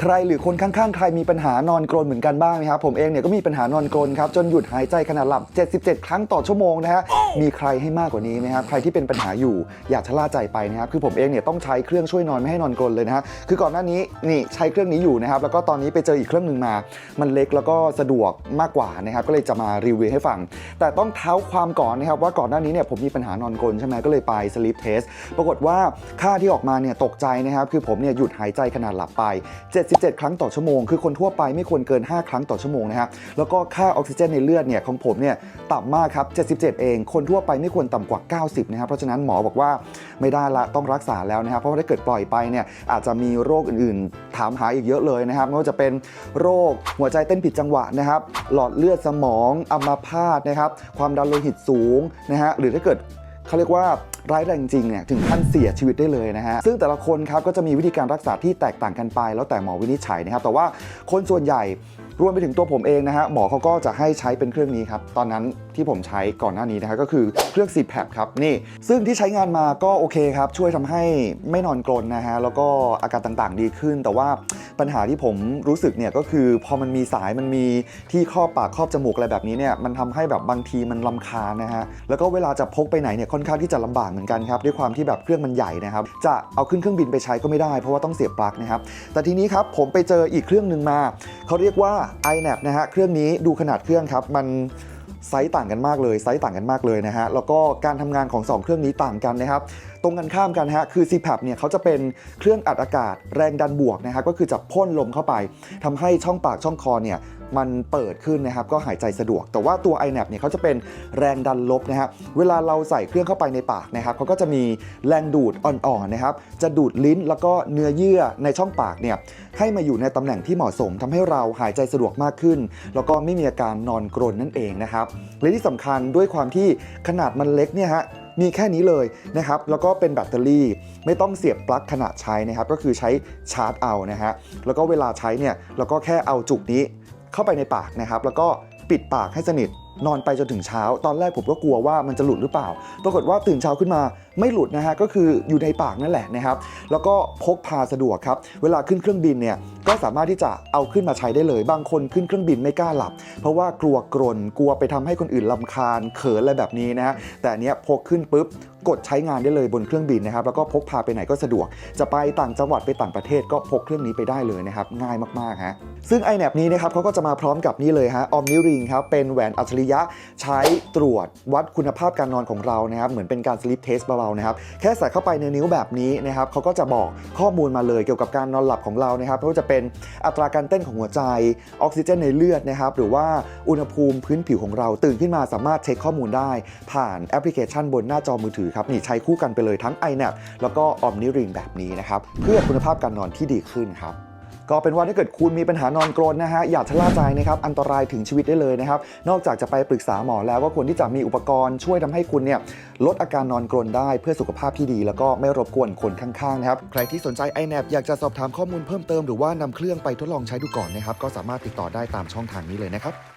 ใครหรือคนข้างๆ ใครมีปัญหานอนกรนเหมือนกันบ้างไหมครับ ผมเองเนี่ยก็มีปัญหานอนกรนครับ จนหยุดหายใจขณะหลับ 77 ครั้งต่อชั่วโมงนะฮะ มีใครให้มากกว่านี้ไหมครับ ใครที่เป็นปัญหาอยู่อย่าชะล่าใจไปนะครับ คือผมเองเนี่ยต้องใช้เครื่องช่วยนอนไม่ให้นอนกรนเลยนะฮะ คือก่อนหน้านี้นี่ใช้เครื่องนี้อยู่นะครับ แล้วก็ตอนนี้ไปเจออีกเครื่องหนึ่งมา มันเล็กแล้วก็สะดวกมากกว่านะครับ ก็เลยจะมารีวิวให้ฟัง แต่ต้องเท้าความก่อนนะครับว่าก่อนหน้านี้เนี่ยผมมีปัญหานอนกรนใช่ไหมก็เลยไป sleep test ปรากฏว่าค่าที่ออกมาเนี่ยตกใจนะครับคือผมเนี่ยหยุดหายใจขนาดหลับไป77ครั้งต่อชั่วโมง คือคนทั่วไปไม่ควรเกิน 5 ครั้งต่อชั่วโมงนะฮะแล้วก็ค่าออกซิเจนในเลือดเนี่ยของผมเนี่ยต่ำมากครับ 77 เอง คนทั่วไปไม่ควรต่ำกว่า 90 นะครับ เพราะฉะนั้นหมอบอกว่าไม่ได้ละต้องรักษาแล้วนะครับ เพราะว่าถ้าเกิดปล่อยไปเนี่ยอาจจะมีโรคอื่นๆ ถามหาอีกเยอะเลยนะครับไม่ว่าจะเป็นโรคหัวใจเต้นผิดจังหวะนะครับ หลอดเลือดสมองอัมพาตนะครับ ความดันโลหิตสูงนะฮะหรือถ้าเกิด เขาเรียกว่าร้ายแรงจริงเนี่ยถึงขั้นเสียชีวิตได้เลยนะฮะซึ่งแต่ละคนครับก็จะมีวิธีการรักษาที่แตกต่างกันไป แล้วแต่หมอวินิจฉัยนะครับแต่ว่าคนส่วนใหญ่ รวมไปถึงตัวผมเองนะฮะหมอเขาก็จะให้ใช้เป็นเครื่องนี้ครับ ตอนนั้นที่ผมใช้ก่อนหน้านี้นะฮะก็คือเครื่อง c p a p ครับนี่ ซึ่งที่ใช้งานมาก็โอเคครับ ช่วยทำให้ไม่นอนกรนนะฮะแล้วก็อาการต่างๆ ดีขึ้น แต่ว่าปัญหาที่ผมรู้สึกเนี่ยก็คือพอมันมีสายมันมีที่ครอบปากครอบจมูกอะไรแบบนี้เนี่ยมันทำให้แบบบางทีมันลำคาญนะฮะแล้วก็เวลาจะพกไปไหนเนี่ยค่อนข้างที่จะลำบากเหมือนกันครับด้วยความที่แบบเครื่องมันใหญ่นะครับ จะเอาขึ้นเครื่องบินไปใช้ก็ไม่ได้ เพราะว่าต้องเสียบปลั๊กนะครับแต่ทีนี้ครับผมไปเจออีกเครื่องหนึ่งมาเขาเรียกว่า iNap นะฮะเครื่องนี้ดูขนาดเครื่องครับมันไซส์ต่างกันมากเลยไซส์ต่างกันมากเลยนะฮะแล้วก็การทำงานของ 2 เครื่องนี้ต่างกันนะครับ ตรงกันข้ามกันฮะคือ CPAP เนี่ยเขาจะเป็นเครื่องอัดอากาศแรงดันบวกนะครับก็คือจะพ่นลมเข้าไปทำให้ช่องปากช่องคอเนี่ยมันเปิดขึ้นนะครับก็หายใจสะดวก แต่ว่าตัว iNap เนี่ยเขาจะเป็นแรงดันลบนะฮะเวลาเราใส่เครื่องเข้าไปในปากนะครับเขาก็จะมีแรงดูดอ่อนๆนะครับจะดูดลิ้นแล้วก็เนื้อเยื่อในช่องปากเนี่ยให้มาอยู่ในตำแหน่งที่เหมาะสมทำให้เราหายใจสะดวกมากขึ้น แล้วก็ไม่มีอาการนอนกรนนั่นเองนะครับและที่สำคัญด้วยความที่ขนาดมันเล็กเนี่ยฮะ มีแค่นี้เลยนะครับ แล้วก็เป็นแบตเตอรี่ไม่ต้องเสียบปลั๊กขณะใช้นะครับ ก็คือใช้ชาร์จเอานะฮะ แล้วก็เวลาใช้เนี่ยเราก็แค่เอาจุกนี้เข้าไปในปากนะครับ แล้วก็ปิดปากให้สนิทนอนไปจนถึงเช้า ตอนแรกผมก็กลัวว่ามันจะหลุดหรือเปล่า ปรากฏว่าตื่นเช้าขึ้นมา ไม่หลุดนะฮะก็คืออยู่ในปากนั่นแหละนะครับ แล้วก็พกพาสะดวกครับ เวลาขึ้นเครื่องบินเนี่ยก็สามารถที่จะเอาขึ้นมาใช้ได้เลย บางคนขึ้นเครื่องบินไม่กล้าหลับ เพราะว่ากลัวกรนกลัวไปทำให้คนอื่นลำคาญเขินอะไรแบบนี้นะฮะแต่อันเนี้ยพกขึ้นปุ๊บกดใช้งานได้เลยบนเครื่องบินนะครับ แล้วก็พกพาไปไหนก็สะดวก จะไปต่างจังหวัดไปต่างประเทศก็พกเครื่องนี้ไปได้เลยนะครับ ง่ายมากๆฮะซึ่ง iNap นี้นะครับเขาก็จะมาพร้อมกับนี่เลยฮะ Omni Ring ครับ เป็นแหวนอัจฉริยะใช้ตรวจวัดคุณภาพการนอนของเรานะครับเหมือนเป็นการ sleep test เบาๆนะครับแค่ใส่เข้าไปในนิ้วแบบนี้นะครับเขาก็จะบอกข้อมูลมาเลยเกี่ยวกับการนอนหลับของเรานะครับไม่ว่าจะเป็นอัตราการเต้นของหัวใจออกซิเจนในเลือดนะครับหรือว่าอุณหภูมิพื้นผิวของเราตื่นขึ้นมาสามารถเช็คข้อมูลได้ ผ่านแอปพลิเคชันบนหน้าจอมือถือครับนี่ใช้คู่กันไปเลยทั้ง iNap แล้วก็ Omni Ring แบบนี้นะครับเพื่อคุณภาพการนอนที่ดีขึ้นครับ ก็เป็นว่าถ้าเกิดคุณมีปัญหานอนกรนนะฮะอย่าชะล่าใจนะครับอันตรายถึงชีวิตได้เลยนะครับนอกจากจะไปปรึกษาหมอแล้วก็ควรที่จะมีอุปกรณ์ช่วยทำให้คุณเนี่ยลดอาการนอนกรนได้เพื่อสุขภาพที่ดี แล้วก็ไม่รบกวนคนข้างๆนะครับใครที่สนใจ iNap อยากจะสอบถามข้อมูลเพิ่มเติมหรือว่านำเครื่องไปทดลองใช้ดูก่อนนะครับก็สามารถติดต่อได้ตามช่องทางนี้เลยนะครับ